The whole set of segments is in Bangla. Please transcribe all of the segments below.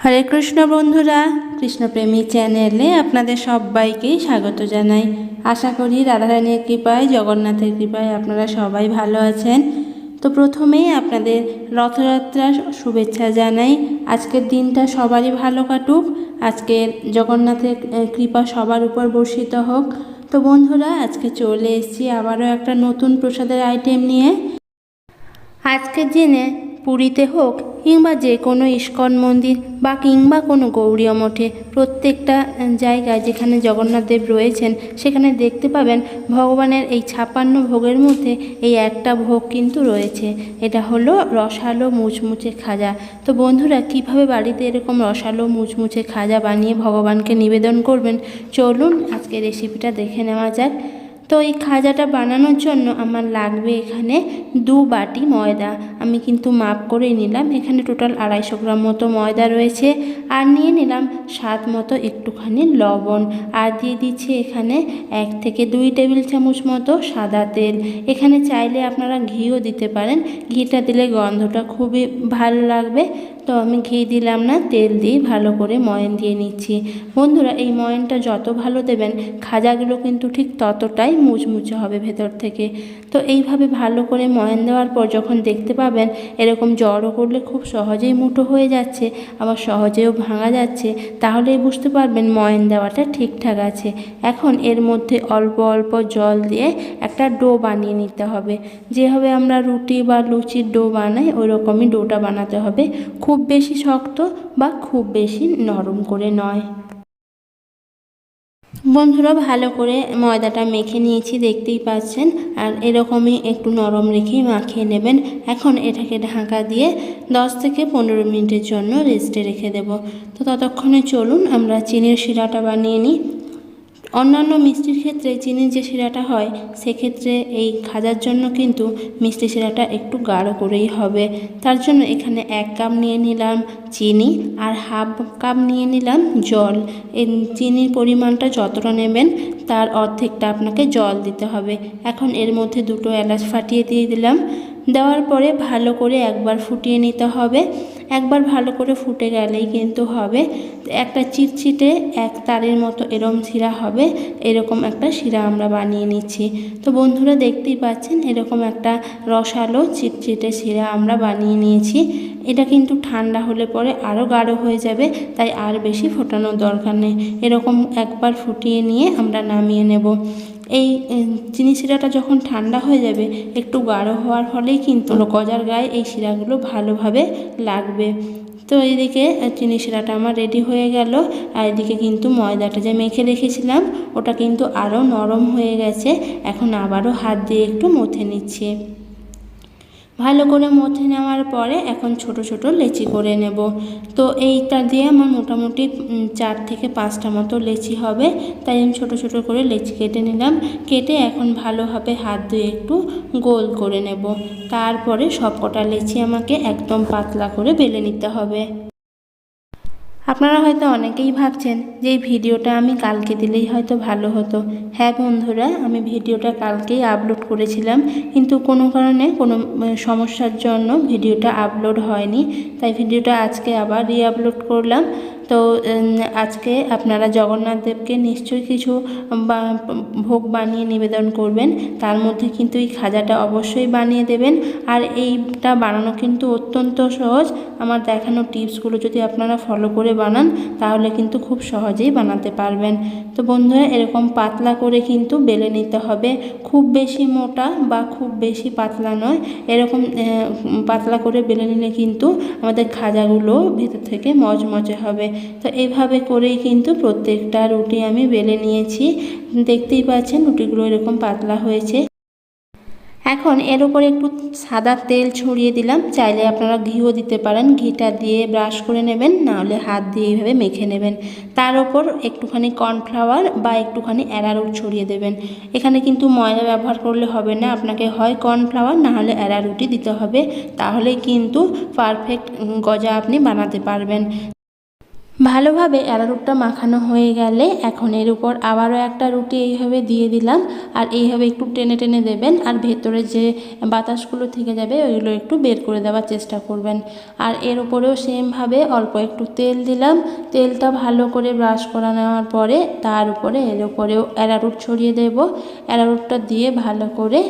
হরে কৃষ্ণ বন্ধুরা, কৃষ্ণপ্রেমী চ্যানেলে আপনাদের সবাইকেই স্বাগত জানাই। আশা করি রাধারানীর কৃপায়, জগন্নাথের কৃপায় আপনারা সবাই ভালো আছেন। তো প্রথমেই আপনাদের রথযাত্রার শুভেচ্ছা জানাই। আজকের দিনটা সবারই ভালো কাটুক। আজকের জগন্নাথের কৃপা সবার উপর বর্ষিত হোক। তো বন্ধুরা, আজকে চলে এসেছি আবারও একটা নতুন প্রসাদের আইটেম নিয়ে। আজকের দিনে পুরীতে হোক কিংবা যে কোনো ইস্কন মন্দির বা কিংবা কোনো গৌরীয় মঠে, প্রত্যেকটা জায়গায় যেখানে জগন্নাথ দেব রয়েছেন, সেখানে দেখতে পাবেন ভগবানের এই ছাপান্ন ভোগের মধ্যে এই একটা ভোগ কিন্তু রয়েছে। এটা হলো রসালো মুচমুচে খাজা। তো বন্ধুরা, কীভাবে বাড়িতে এরকম রসালো মুচমুচে খাজা বানিয়ে ভগবানকে নিবেদন করবেন? চলুন আজকে রেসিপিটা দেখে নেওয়া যাক। তো এই খাজাটা বানানোর জন্য আমার লাগবে এখানে দু বাটি ময়দা। আমি কিন্তু মাপ করেই নিলাম। এখানে টোটাল আড়াইশো গ্রাম মতো ময়দা রয়েছে। আর নিয়ে নিলাম স্বাদ মতো একটুখানি লবণ। আর দিয়ে দিচ্ছি এখানে এক থেকে দুই টেবিল চামচ মতো সাদা তেল। এখানে চাইলে আপনারা ঘিও দিতে পারেন। ঘিটা দিলে গন্ধটা খুবই ভালো লাগবে। তো আমি ঘি দিলাম না, তেল দিয়ে ভালো করে ময়ন দিয়ে নিচ্ছি। বন্ধুরা, এই ময়নটা যত ভালো দেবেন, খাজাগুলো কিন্তু ঠিক ততটাই মুচমুচে হবে ভেতর থেকে। তো এইভাবে ভালো করে ময়ন দেওয়ার পর যখন দেখতে পাবেন, এরকম জড়ো করলে খুব সহজেই মুঠো হয়ে যাচ্ছে, আবার সহজেও ভাঙা যাচ্ছে, তাহলেই বুঝতে পারবেন ময়ন দেওয়াটা ঠিকঠাক আছে। এখন এর মধ্যে অল্প অল্প জল দিয়ে একটা ডো বানিয়ে নিতে হবে। যেভাবে আমরা রুটি বা লুচির ডো বানাই ওই রকমই ডোটা বানাতে হবে। খুব বেশি শক্ত বা খুব বেশি নরম করে নয়। বন্ধুরা, ভালো করে ময়দাটা মেখে নিয়েছি, দেখতেই পাচ্ছেন। আর এরকমই একটু নরম রেখেই মাখিয়ে নেবেন। এখন এটাকে ঢাকা দিয়ে 10 থেকে পনেরো মিনিটের জন্য রেস্টে রেখে দেব। তো ততক্ষণে চলুন, আমরা চিনির শিরাটা বানিয়ে নিই। অন্যান্য মিষ্টির ক্ষেত্রে চিনির যে শিরাটা হয়, সেক্ষেত্রে এই খাজার জন্য কিন্তু মিষ্টি শিরাটা একটু গাঢ় করেই হবে। তার জন্য এখানে এক কাপ নিয়ে নিলাম চিনি আর হাফ কাপ নিয়ে নিলাম জল। চিনির পরিমাণটা যতটা নেবেন, তার অর্ধেকটা আপনাকে জল দিতে হবে। এখন এর মধ্যে দুটো এলাচ ফাটিয়ে দিয়ে দিলাম। দেওয়ার পরে ভালো করে একবার ফুটিয়ে নিতে হবে। একবার ভালো করে ফুটে গেলেই কিন্তু হবে। একটা চিটচিটে এক তারের মতো এরম শিরা হবে, এরকম একটা শিরা আমরা বানিয়ে নিচ্ছি। তো বন্ধুরা দেখতেই পাচ্ছেন, এরকম একটা রসালো চিটচিটে শিরা আমরা বানিয়ে নিয়েছি। এটা কিন্তু ঠান্ডা হলে পরে আরও গাঢ় হয়ে যাবে, তাই আর বেশি ফোটানোর দরকার নেই। এরকম একবার ফুটিয়ে নিয়ে আমরা নামিয়ে নেব। এই চিনি শিরাটা যখন ঠান্ডা হয়ে যাবে, একটু গাঢ় হওয়ার ফলেই কিন্তু গজার গায়ে এই শিরাগুলো ভালোভাবে লাগবে। তো এইদিকে চিনি শিরাটা আমার রেডি হয়ে গেল। আর এদিকে কিন্তু ময়দাটা যে মেখে রেখেছিলাম, ওটা কিন্তু আরও নরম হয়ে গেছে। এখন আবারও হাত দিয়ে একটু মথে নিচ্ছি। ভালো করে মথে নেওয়ার পরে এখন ছোট ছোট লেচি করে নেব। তো এইটা দিয়ে আমার মোটামুটি চার থেকে পাঁচটা মতো লেচি হবে। তাই আমি ছোট ছোট করে লেচি কেটে নিলাম। কেটে এখন ভালোভাবে হাত দিয়ে একটু গোল করে নেব। তারপরে সব কটা লেচি আমাকে একদম পাতলা করে বেলে নিতে হবে। আপনারা হয়তো অনেকেই ভাবছেন যে এই ভিডিওটা আমি কালকে দিলেই হয়তো ভালো হতো। হ্যাঁ বন্ধুরা, আমি ভিডিওটা কালকেই আপলোড করেছিলাম, কিন্তু কোনো কারণে কোনো সমস্যার জন্য ভিডিওটা আপলোড হয়নি। তাই ভিডিওটা আজকে আবার রি আপলোড করলাম। তো আজকে আপনারা জগন্নাথ দেবকে নিশ্চয়ই কিছু ভোগ বানিয়ে নিবেদন করবেন। তার মধ্যে কিন্তু এই খাজাটা অবশ্যই বানিয়ে দেবেন। আর এইটা বানানো কিন্তু অত্যন্ত সহজ। আমার দেখানো টিপসগুলো যদি আপনারা ফলো করে বানান, তাহলে কিন্তু খুব সহজেই বানাতে পারবেন। তো বন্ধুরা, এরকম পাতলা করে কিন্তু বেলে নিতে হবে। খুব বেশি মোটা বা খুব বেশি পাতলা নয়। এরকম পাতলা করে বেলে নিলে কিন্তু আমাদের খাজাগুলো ভেতর থেকে মচমচে হবে। তো এইভাবে করেই কিন্তু প্রত্যেকটা রুটি আমি বেলে নিয়েছি। দেখতেই পাচ্ছেন রুটিগুলো এরকম পাতলা হয়েছে। এখন এর উপরে একটু সাদা তেল ছড়িয়ে দিলাম। চাইলে আপনারা ঘিও দিতে পারেন। ঘিটা দিয়ে ব্রাশ করে নেবেন, নাহলে হাত দিয়ে এইভাবে মেখে নেবেন। তার ওপর একটুখানি কর্নফ্লাওয়ার বা একটুখানি অ্যারারুট ছড়িয়ে দেবেন। এখানে কিন্তু ময়দা ব্যবহার করলে হবে না। আপনাকে হয় কর্নফ্লাওয়ার না হলে অ্যারারুটি দিতে হবে। তাহলেই কিন্তু পারফেক্ট গজা আপনি বানাতে পারবেন। ভালোভাবে অ্যারারুটটা মাখানো হয়ে গেলে এখন এর উপর আবারও একটা রুটি এইভাবে দিয়ে দিলাম। আর এইভাবে একটু টেনে টেনে দেবেন। আর ভেতরে যে বাতাসগুলো থেকে যাবে, ওইগুলো একটু বের করে দেওয়ার চেষ্টা করবেন। আর এর উপরেও সেমভাবে অল্প একটু তেল দিলাম। তেলটা ভালো করে ব্রাশ করা নেওয়ার পরে তার উপরে এর উপরেও অ্যারারুট ছড়িয়ে দেব। অ্যারারুটটা দিয়ে ভালো করে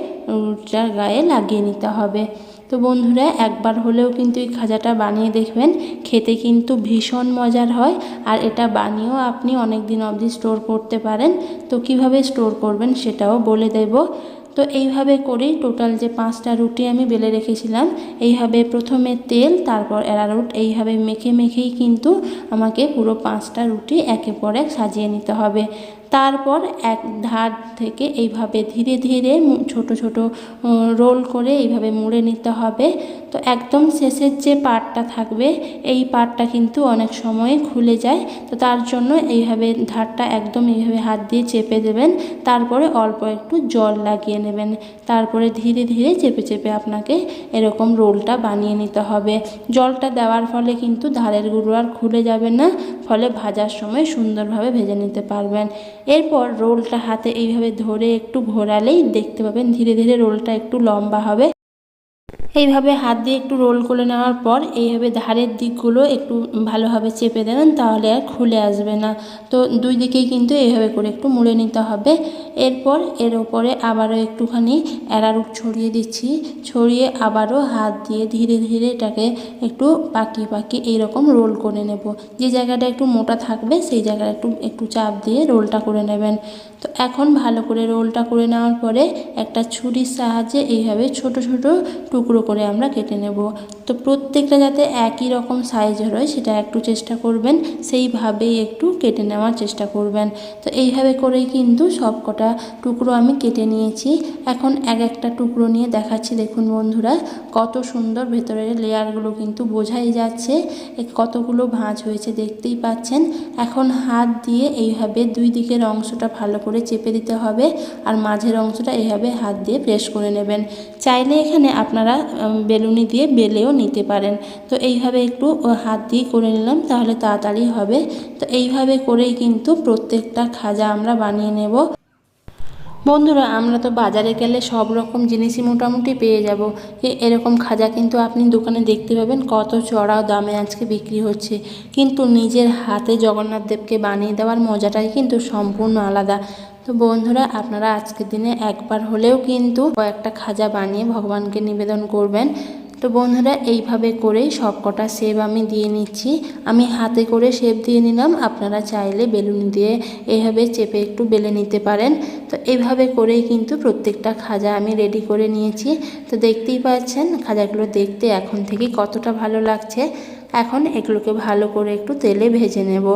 রুটটার গায়ে লাগিয়ে নিতে হবে। তো বন্ধুরা, একবার হলেও কিন্তু এই খাজাটা বানিয়ে দেখবেন। খেতে কিন্তু ভীষণ মজার হয় আর এটা বানিয়েও আপনি অনেক দিন অবধি স্টোর করতে পারেন। তো কীভাবে স্টোর করবেন সেটাও বলে দেব। তো এইভাবে করেই টোটাল যে পাঁচটা রুটি আমি বেলে রেখেছিলাম, এইভাবে প্রথমে তেল, তারপর অ্যারারুট এইভাবে মেখে মেখেই কিন্তু আমাকে পুরো পাঁচটা রুটি একে পর এক সাজিয়ে নিতে হবে। তারপর এক ধার থেকে এইভাবে ধীরে ধীরে ছোট ছোট রোল করে এইভাবে মুড়ে নিতে হবে। তো একদম শেষের যে পার্টটা থাকবে, এই পার্টটা কিন্তু অনেক সময় খুলে যায়। তো তার জন্য এইভাবে ধারটা একদম এইভাবে হাত দিয়ে চেপে দেবেন। তারপরে অল্প একটু জল লাগিয়ে নেবেন। তারপরে ধীরে ধীরে চেপে চেপে আপনাকে এরকম রোলটা বানিয়ে নিতে হবে। জলটা দেওয়ার ফলে কিন্তু ধারের গুঁড়ো আর খুলে যাবে না। ফলে ভাজার সময় সুন্দরভাবে ভেজে নিতে পারবেন। এরপর রোলটা হাতে এইভাবে ধরে একটু ঘোরালেই দেখতে পাবেন ধীরে ধীরে রোলটা একটু লম্বা হবে। এইভাবে হাত দিয়ে একটু রোল করে নেওয়ার পর এইভাবে ধারের দিকগুলো একটু ভালোভাবে চেপে দেবেন, তাহলে আর খুলে আসবে না। তো দুই দিকেই কিন্তু এইভাবে করে একটু মুড়ে নিতে হবে। এরপর এর ওপরে আবারও একটুখানি অ্যারারুট ছড়িয়ে দিচ্ছি। ছড়িয়ে আবারও হাত দিয়ে ধীরে ধীরে এটাকে একটু পাকিয়ে পাকিয়ে এইরকম রোল করে নেব। যে জায়গাটা একটু মোটা থাকবে, সেই জায়গাটা একটু একটু চাপ দিয়ে রোলটা করে নেবেন। তো এখন ভালো করে রোলটা করে নেওয়ার পরে একটা ছুরির সাহায্যে এইভাবে ছোট ছোট টুকরো করে আমরা কেটে নেব। তো প্রত্যেকটা যাতে একই রকম সাইজের হয়, সেটা একটু চেষ্টা করবেন। সেইভাবেই একটু কেটে নেওয়ার চেষ্টা করবেন। তো এইভাবে করেই কিন্তু সব কটা টুকরো আমি কেটে নিয়েছি। এখন এক একটা টুকরো নিয়ে দেখাচ্ছি। দেখুন বন্ধুরা, কত সুন্দর ভেতরের লেয়ারগুলো কিন্তু বোঝাই যাচ্ছে। কতগুলো ভাঁজ হয়েছে দেখতেই পাচ্ছেন। এখন হাত দিয়ে এইভাবে দুই দিকের অংশটা ভালো করে চেপে দিতে হবে। আর মাঝের অংশটা এইভাবে হাত দিয়ে প্রেস করে নেবেন। চাইলে এখানে আপনারা বেলুনি দিয়ে বেলেও নিতে পারেন। তো এইভাবে একটু হাত দিয়ে করে নিলাম, তাহলে তাড়াতাড়ি হবে। তো এইভাবে করেই কিন্তু প্রত্যেকটা খাজা আমরা বানিয়ে নেব। বন্ধুরা, আমরা তো বাজারে গেলে সব রকম জিনিসই মোটামুটি পেয়ে যাব। এরকম খাজা কিন্তু আপনি দোকানে দেখতে পাবেন কত চড়া দামে আজকে বিক্রি হচ্ছে। কিন্তু নিজের হাতে জগন্নাথ দেবকে বানিয়ে দেওয়ার মজাটাই কিন্তু সম্পূর্ণ আলাদা। তো বন্ধুরা, আপনারা আজকের দিনে একবার হলেও কিন্তু কয়েকটা খাজা বানিয়ে ভগবানকে নিবেদন করবেন। তো বন্ধুরা, এইভাবে করেই সব কটা সেব আমি দিয়ে নিচ্ছি। আমি হাতে করে শেপ দিয়ে নিলাম। আপনারা চাইলে বেলুন দিয়ে এইভাবে চেপে একটু বেলে নিতে পারেন। তো এইভাবে করেই কিন্তু প্রত্যেকটা খাজা আমি রেডি করে নিয়েছি। তো দেখতেই পাচ্ছেন, খাজাগুলো দেখতে এখন থেকে কতটা ভালো লাগছে। এখন এগুলোকে ভালো করে একটু তেলে ভেজে নেব।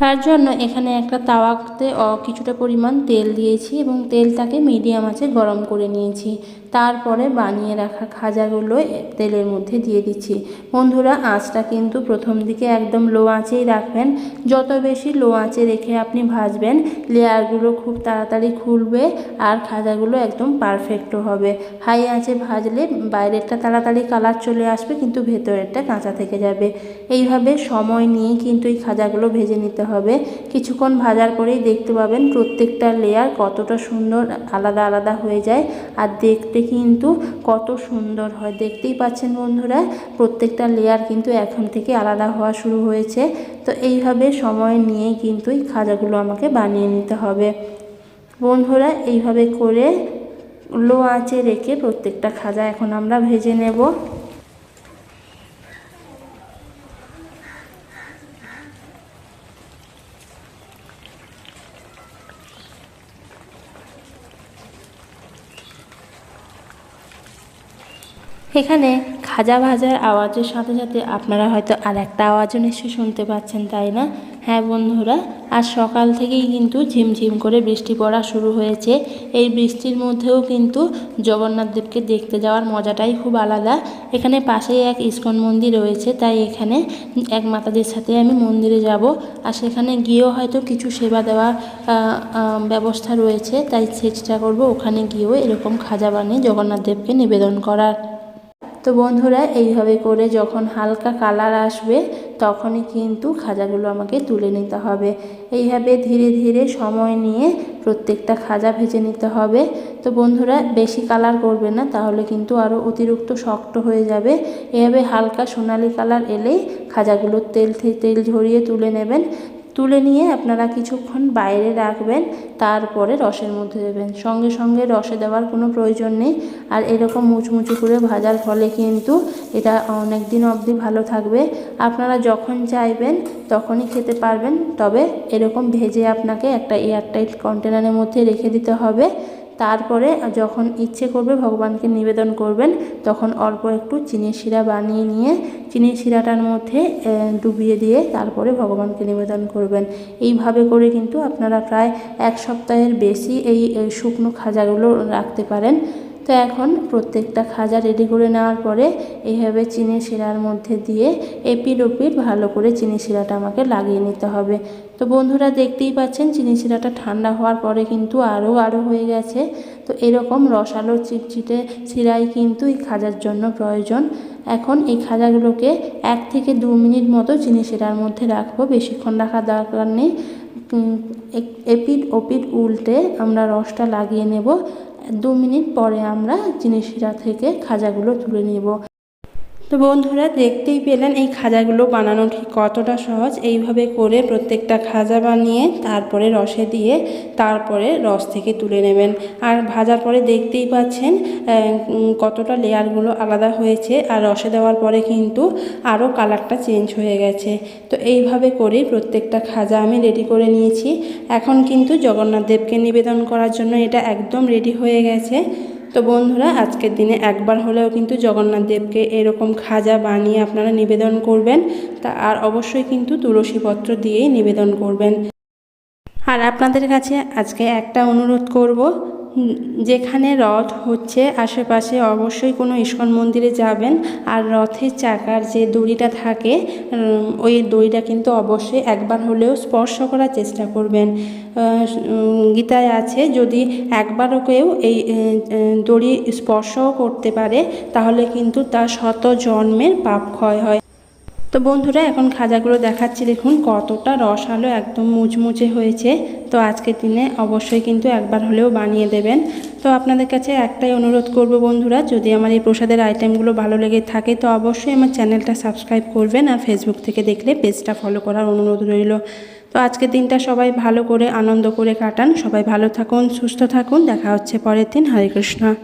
তার জন্য এখানে একটা তাওয়াতে কিছুটা পরিমাণ তেল দিয়েছি এবং তেলটাকে মিডিয়াম আছে গরম করে নিয়েছি। তারপরে বানিয়ে রাখা খাজাগুলো তেলের মধ্যে দিয়ে দিচ্ছি। বন্ধুরা, আঁচটা কিন্তু প্রথম দিকে একদম লো আঁচেই রাখবেন। যত বেশি লো আঁচে রেখে আপনি ভাজবেন, লেয়ারগুলো খুব তাড়াতাড়ি খুলবে আর খাজাগুলো একদম পারফেক্টও হবে। হাই আঁচে ভাজলে বাইরেরটা তাড়াতাড়ি কালার চলে আসবে, কিন্তু ভেতরেরটা কাঁচা থেকে যাবে। এইভাবে সময় নিয়ে কিন্তু এই খাজাগুলো ভেজে নিতে হবে। কিছুক্ষণ ভাজার পরেই দেখতে পাবেন প্রত্যেকটা লেয়ার কতটা সুন্দর আলাদা আলাদা হয়ে যায়। আর দেখতে কিন্তু কত সুন্দর হয়। দেখতেই পাচ্ছেন বন্ধুরা, প্রত্যেকটা লেয়ার কিন্তু এখন থেকে আলাদা হওয়া শুরু হয়েছে। তো এইভাবে সময় নিয়ে কিন্তু এই খাজাগুলো আমাকে বানিয়ে নিতে হবে। বন্ধুরা, এইভাবে করে লো আঁচে রেখে প্রত্যেকটা খাজা এখন আমরা ভেজে নেব। এখানে খাজা ভাজার আওয়াজের সাথে সাথে আপনারা হয়তো আর একটা আওয়াজও নিশ্চয়ই শুনতে পাচ্ছেন, তাই না? হ্যাঁ বন্ধুরা, আজ সকাল থেকেই কিন্তু ঝিমঝিম করে বৃষ্টি পড়া শুরু হয়েছে। এই বৃষ্টির মধ্যেও কিন্তু জগন্নাথদেবকে দেখতে যাওয়ার মজাটাই খুব আলাদা। এখানে পাশেই এক ইস্কন মন্দির রয়েছে, তাই এখানে এক মাতাদের সাথে আমি মন্দিরে যাব। আর সেখানে গিয়েও হয়তো কিছু সেবা দেওয়ার ব্যবস্থা রয়েছে, তাই চেষ্টা করব ওখানে গিয়েও এরকম খাজা বানিয়ে জগন্নাথদেবকে নিবেদন করার। তো বন্ধুরা, এইভাবে করে যখন হালকা কালার আসবে, তখনই কিন্তু খাজাগুলো আমাকে তুলে নিতে হবে। এইভাবে ধীরে ধীরে সময় নিয়ে প্রত্যেকটা খাজা ভেজে নিতে হবে। তো বন্ধুরা, বেশি কালার করবে না, তাহলে কিন্তু আরও অতিরিক্ত শক্ত হয়ে যাবে। এভাবে হালকা সোনালি কালার এলেই খাজাগুলোর তেল তেল ঝরিয়ে তুলে নেবেন। তুলে নিয়ে আপনারা কিছুক্ষণ বাইরে রাখবেন, তারপরে রসের মধ্যে দেবেন। সঙ্গে সঙ্গে রসে দেওয়ার কোনো প্রয়োজন নেই। আর এরকম মুচমুচে করে ভাজার ফলে কিন্তু এটা অনেক দিন অবধি ভালো থাকবে। আপনারা যখন চাইবেন তখনই খেতে পারবেন, তবে এরকম ভেজে আপনাকে একটা এয়ারটাইট কন্টেনারের মধ্যে রেখে দিতে হবে। তারপরে যখন ইচ্ছে করবে ভগবানকে নিবেদন করবেন তখন অল্প একটু চিনির শিরা বানিয়ে নিয়ে চিনির শিরাটার মধ্যে ডুবিয়ে দিয়ে তারপরে ভগবানকে নিবেদন করবেন। এইভাবে করে কিন্তু আপনারা প্রায় এক সপ্তাহের বেশি এই শুকনো খাজাগুলো রাখতে পারেন। তো এখন প্রত্যেকটা খাজা রেডি করে নেওয়ার পরে এইভাবে চিনি শিরার মধ্যে দিয়ে এপিট ওপিট ভালো করে চিনি শিরাটা আমাকে লাগিয়ে নিতে হবে। তো বন্ধুরা দেখতেই পাচ্ছেন, চিনি শিরাটা ঠান্ডা হওয়ার পরে কিন্তু আরও আরও হয়ে গেছে। তো এরকম রসালো চিটচিটে শিরাই কিন্তু এই খাজার জন্য প্রয়োজন। এখন এই খাজাগুলোকে এক থেকে দু মিনিট মতো চিনি শিরার মধ্যে রাখব। বেশিক্ষণ রাখার দরকার নেই। এপিট ওপিট উল্টে আমরা রসটা লাগিয়ে নেব। দু মিনিট পরে আমরা চিনি শিরা থেকে খাজাগুলো তুলে নেব। তো বন্ধুরা দেখতেই পেলেন এই খাজাগুলো বানানো ঠিক কতটা সহজ। এইভাবে করে প্রত্যেকটা খাজা বানিয়ে তারপরে রসে দিয়ে তারপরে রস থেকে তুলে নেবেন। আর ভাজার পরে দেখতেই পাচ্ছেন কতটা লেয়ারগুলো আলাদা হয়েছে। আর রসে দেওয়ার পরে কিন্তু আরও কালারটা চেঞ্জ হয়ে গেছে। তো এইভাবে করেই প্রত্যেকটা খাজা আমি রেডি করে নিয়েছি। এখন কিন্তু জগন্নাথ দেবকে নিবেদন করার জন্য এটা একদম রেডি হয়ে গেছে। তো বন্ধুরা, আজকের দিনে একবার হলেও কিন্তু জগন্নাথ দেবকে এরকম খাজা বানিয়ে আপনারা নিবেদন করবেন। তা আর অবশ্যই কিন্তু তুলসীপত্র দিয়েই নিবেদন করবেন। আর আপনাদের কাছে আজকে একটা অনুরোধ করব যেখানে রথ হচ্ছে, আশেপাশে অবশ্যই কোনো ইস্কন মন্দিরে যাবেন। আর রথের চাকার যে দড়িটা থাকে ওই দড়িটা কিন্তু অবশ্যই একবার হলেও স্পর্শ করার চেষ্টা করবেন। গীতায় আছে, যদি একবারও কেউ এই দড়ি স্পর্শও করতে পারে, তাহলে কিন্তু তার শত জন্মের পাপ ক্ষয় হয়। তো বন্ধুরা, এখন খাজাগুলো দেখাচ্ছি। দেখুন, কতটা রসালো, একদম মুচমুচে হয়েছে। তো আজকের দিনে অবশ্যই কিন্তু একবার হলেও বানিয়ে দেবেন। তো আপনাদের কাছে একটাই অনুরোধ করব বন্ধুরা, যদি আমার এই প্রসাদের আইটেমগুলো ভালো লেগে থাকে, তো অবশ্যই আমার চ্যানেলটা সাবস্ক্রাইব করবেন আর ফেসবুক থেকে দেখলে পেজটা ফলো করার অনুরোধ রইল। তো আজকের দিনটা সবাই ভালো করে, আনন্দ করে কাটান। সবাই ভালো থাকুন, সুস্থ থাকুন। দেখা হচ্ছে পরের দিন। হরে কৃষ্ণ।